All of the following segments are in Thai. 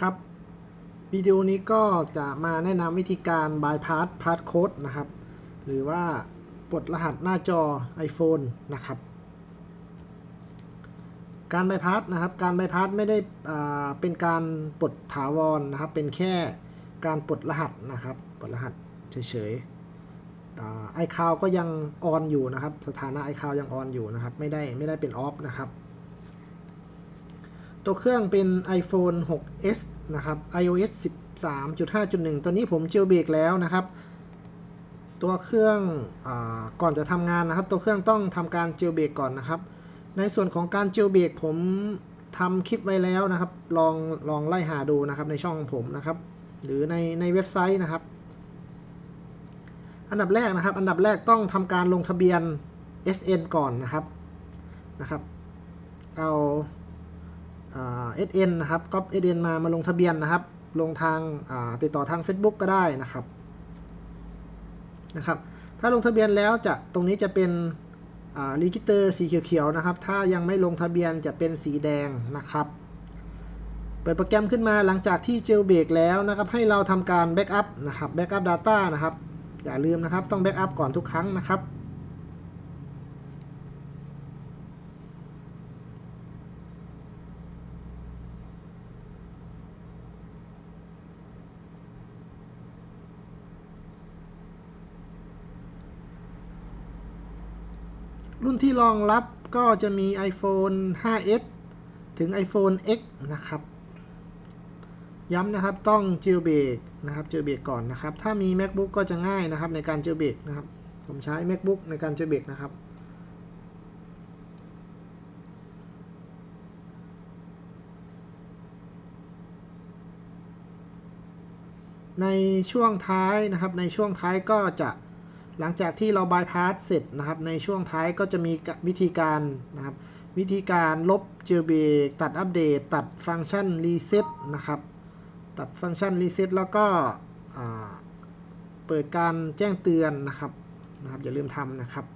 ครับวิดีโอนี้ก็จะมาแนะนำวิธีการ bypass passcode นะครับ หรือว่าปลดรหัสหน้าจอ iPhone นะครับ การ bypass นะครับ การ bypass ไม่ได้เป็นการปลดถาวรนะครับ เป็นแค่การปลดรหัสนะครับปลดรหัสเฉยๆไอคาวก็ยังออนอยู่นะครับ สถานะ iCloud ยังออนอยู่นะครับ ไม่ได้ไม่ได้เป็นออฟนะครับ ตัวเครื่องเป็น iPhone 6s นะครับ iOS 13.5.1 ตัวนี้ผมเจลเบรกแล้วนะครับ ตัวเครื่องอก่อนจะทำงานนะครับ ตัวเครื่องต้องทำการเจลเบรกก่อนนะครับ ในส่วนของการเจลเบรกผมทำคลิปไว้แล้วนะครับ ลองลองไล่หาดูนะครับในช่องผมนะครับ หรือในในเว็บไซต์นะครับ อันดับแรกนะครับ อันดับแรกต้องทำการลงทะเบียน SN ก่อนนะครับนะครับ เอา SN นะครับก๊อป SN มามาลงทะเบียนนะครับ ลงทางติดต่อทาง Facebook ก็ได้นะครับนะครับ ถ้าลงทะเบียนแล้วจะตรงนี้จะเป็นรีกิเตอร์สีเขียวๆนะครับ ถ้ายังไม่ลงทะเบียนจะเป็นสีแดงนะครับ เปิดโปรแกรมขึ้นมาหลังจากที่เจลเบรกแล้วนะครับ ให้เราทำการแบ็กอัพนะครับแบ็กอัพ Data นะครับ อย่าลืมนะครับ ต้องแบ็กอัพก่อนทุกครั้งนะครับ รุ่นที่รองรับก็จะมี iPhone 5s ถึง iPhone X นะครับ ย้ำนะครับต้องเจลเบรกนะครับเจลเบรกก่อนนะครับ ถ้ามี MacBook ก็จะง่ายนะครับในการเจลเบรกนะครับ ผมใช้ MacBook ในการเจลเบรกนะครับในช่วงท้ายนะครับ ในช่วงท้ายก็จะ หลังจากที่เราบายพาสเสร็จนะครับ ในช่วงท้ายก็จะมีวิธีการนะครับ วิธีการลบเจลเบกตัดอัปเดต ตัดฟังก์ชันรีเซ็ตนะครับ ตัดฟังก์ชันรีเซ็ตแล้วก็เปิดการแจ้งเตือนนะครับนะครับ อย่าลืมทำนะครับ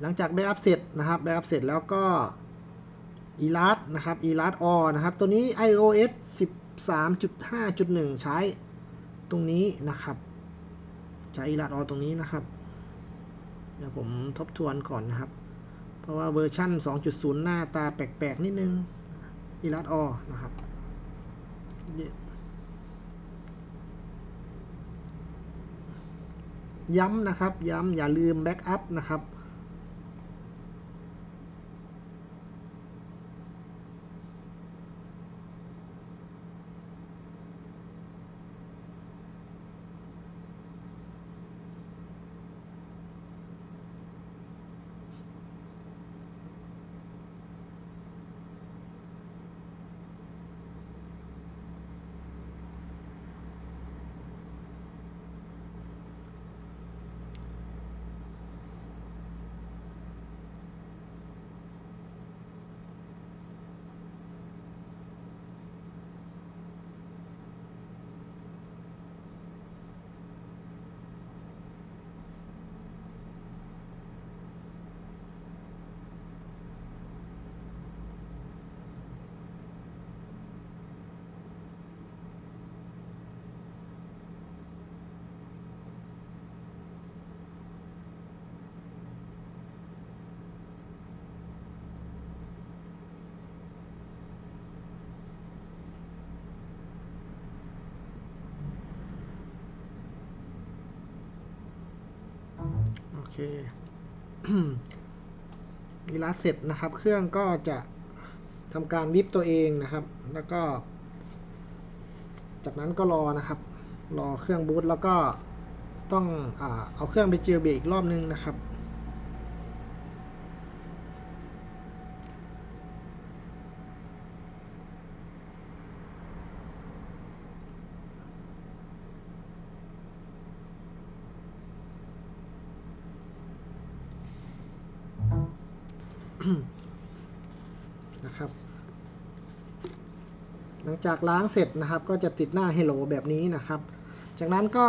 หลังจากแบ็กอัพเสร็จนะครับแบ็กอัพเสร็จแล้วก็อีลัสนะครับอีลัสออนะครับ ตัวนี้ iOS 13.5.1 ใช้ตรงนี้นะครับ ใช้อีลัดออตรงนี้นะครับ เดี๋ยวผมทบทวนก่อนนะครับ เพราะว่าเวอร์ชั่น 2.0 หน้าตาแปลกๆ นิดนึงอีลัดออนะครับย้ำนะครับ ย้ำอย่าลืมแบ็กอัพนะครับ เคเวลาเสร็จนะครับ เครื่องก็จะทำการวิบตัวเองนะครับ แล้วก็ จากนั้นก็รอนะครับ รอเครื่องบูตแล้วก็ต้องอเอาเครื่องไปเจลเบรกอีกรอบนึงนะครับ นะครับ หลังจากล้างเสร็จนะครับ ก็จะติดหน้า Hello แบบนี้นะครับ จากนั้นก็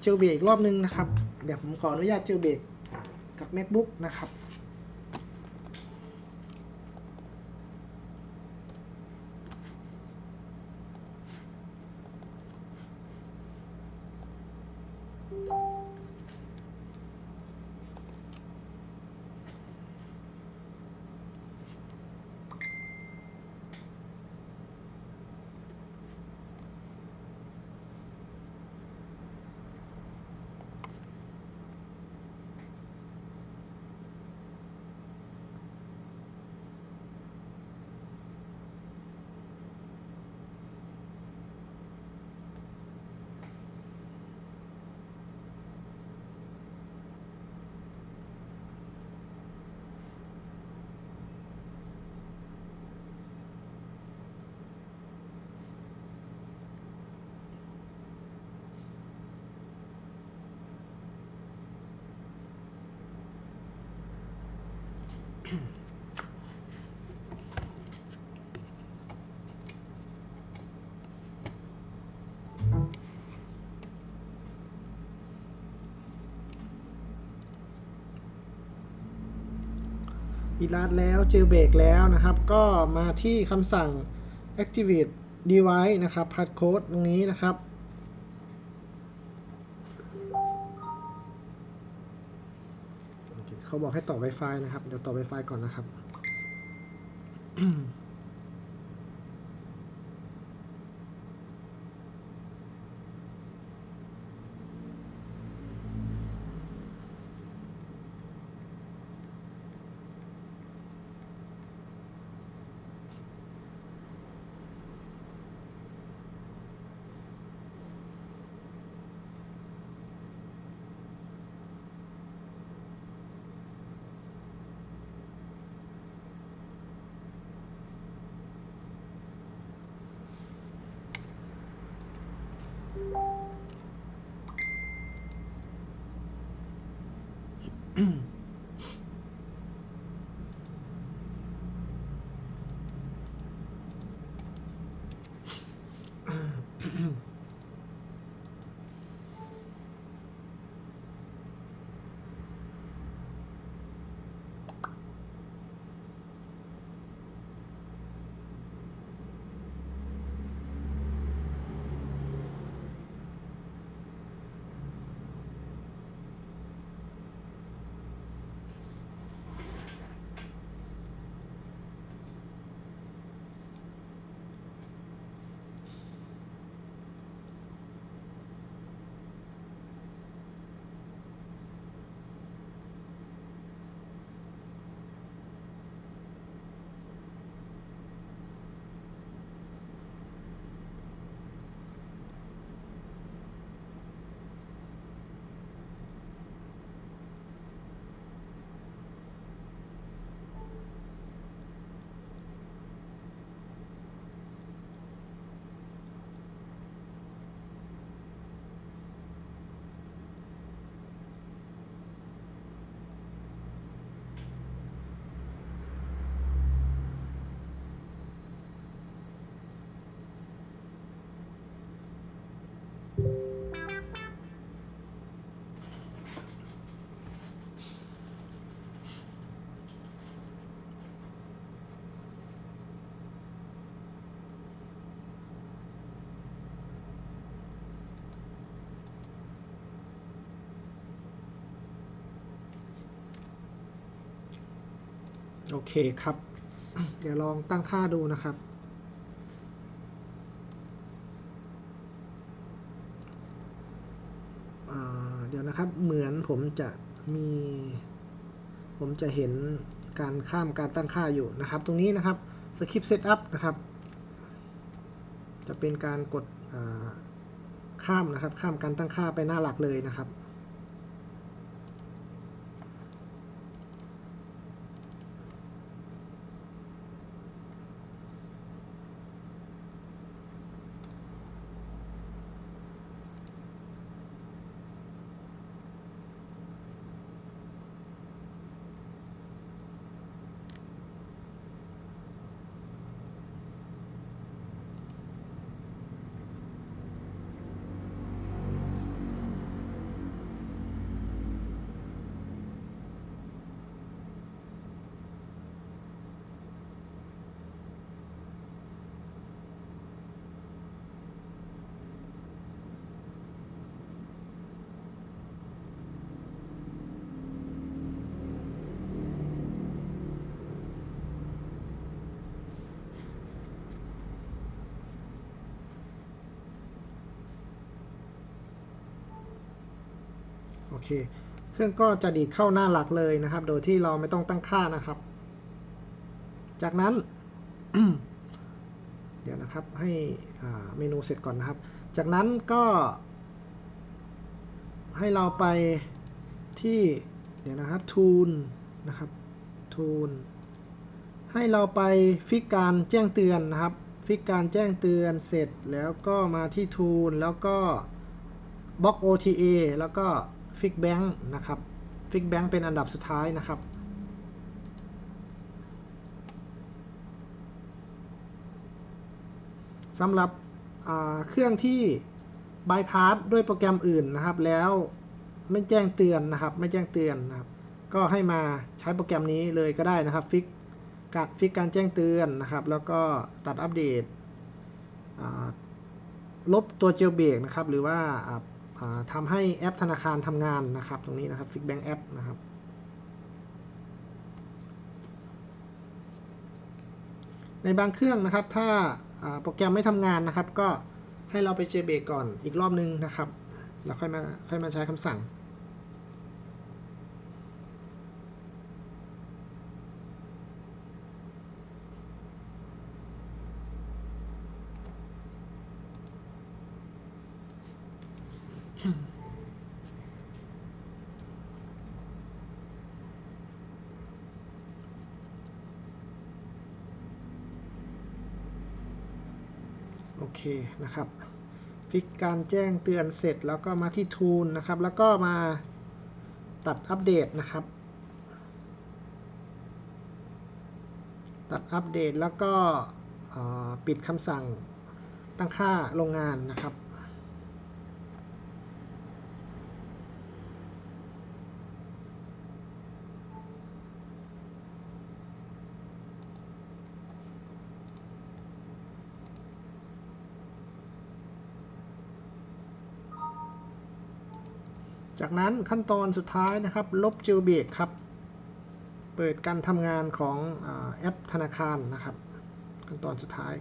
เจลเบรกรอบนึงนะครับ เดี๋ยวผมขออนุญาตเจลเบรกกับ MacBook นะครับ อีลาดแล้วเจอเบรกแล้วนะครับ ก็มาที่คำสั่ง activate device นะครับ p a t h code ตรงนี้นะครับ เขาบอกให้ต่อ Wi-Fi นะครับ เดี๋ยวต่อ Wi-Fi ก่อนนะครับ โอเคครับ เดี๋ยวลองตั้งค่าดูนะครับ เดี๋ยวนะครับ เหมือนผมจะมี ผมจะเห็นการข้ามการตั้งค่าอยู่นะครับ ตรงนี้นะครับ Skip Setup นะครับ จะเป็นการกดข้ามนะครับ ข้ามการตั้งค่าไปหน้าหลักเลยนะครับ เค เครื่องก็จะดีดเข้าหน้าหลักเลยนะครับ โดยที่เราไม่ต้องตั้งค่านะครับ จากนั้น เดี๋ยวนะครับให้เมนูเสร็จก่อนนะครับ จากนั้นก็ ให้เราไปที่เดี๋ยวนะครับ tool นะครับ tool ให้เราไปฟิกการแจ้งเตือนนะครับ ฟิกการแจ้งเตือนเสร็จแล้วก็มาที่ tool แล้วก็บล็อก OTA แล้วก็ Fix Bank นะครับ Fix Bank เป็นอันดับสุดท้ายนะครับสำหรับเครื่องที่ bypass ด้วยโปรแกรมอื่นนะครับ แล้วไม่แจ้งเตือนนะครับ ไม่แจ้งเตือนนะครับ ก็ให้มาใช้โปรแกรมนี้เลยก็ได้นะครับฟิกการฟิกการแจ้งเตือนนะครับ แล้วก็ตัดอัปเดตลบตัวเจลเบรกนะครับ หรือว่า ทำให้แอปธนาคารทำงานนะครับ ตรงนี้นะครับ Fix Bank App นะครับในบางเครื่องนะครับ ถ้าโปรแกรมไม่ทำงานนะครับ ก็ให้เราไปเจเบกก่อนอีกรอบนึงนะครับ แล้วค่อยมาค่อยมาใช้คำสั่ง เคนะครับฟิกการแจ้งเตือนเสร็จแล้วก็มาที่ทูลนะครับ แล้วก็มาตัดอัปเดตนะครับ ตัดอัปเดตแล้วก็ปิดคำสั่งตั้งค่าโรงงานนะครับ จากนั้นขั้นตอนสุดท้ายนะครับ ลบจิวเบรกครับ เปิดการทำงานของอแอปธนาคารนะครับ ขั้นตอนสุดท้าย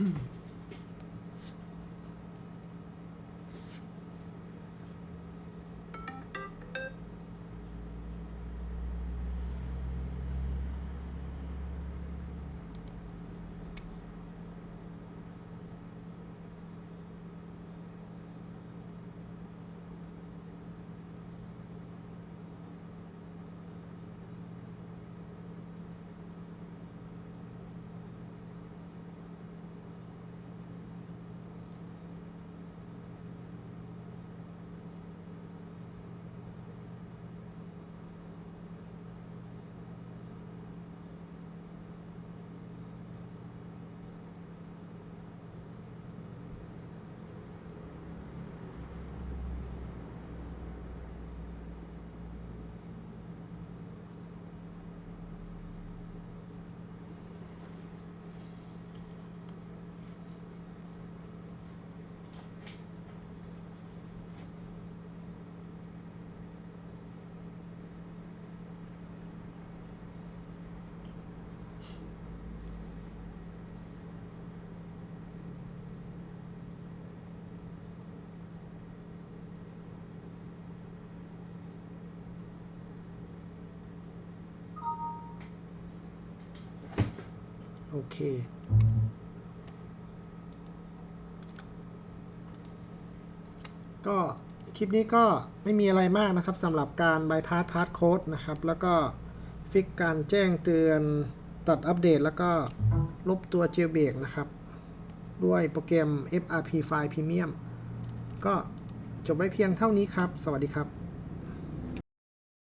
Mm-hmm. โอเค ก็คลิปนี้ก็ไม่มีอะไรมากนะครับสำหรับการ bypass pass code นะครับ แล้วก็ฟิกการแจ้งเตือนตัดอัปเดตแล้วก็ลบตัว jailbreak นะครับ ด้วยโปรแกรม FRP File Premium ก็จบไว้เพียงเท่านี้ครับ สวัสดีครับ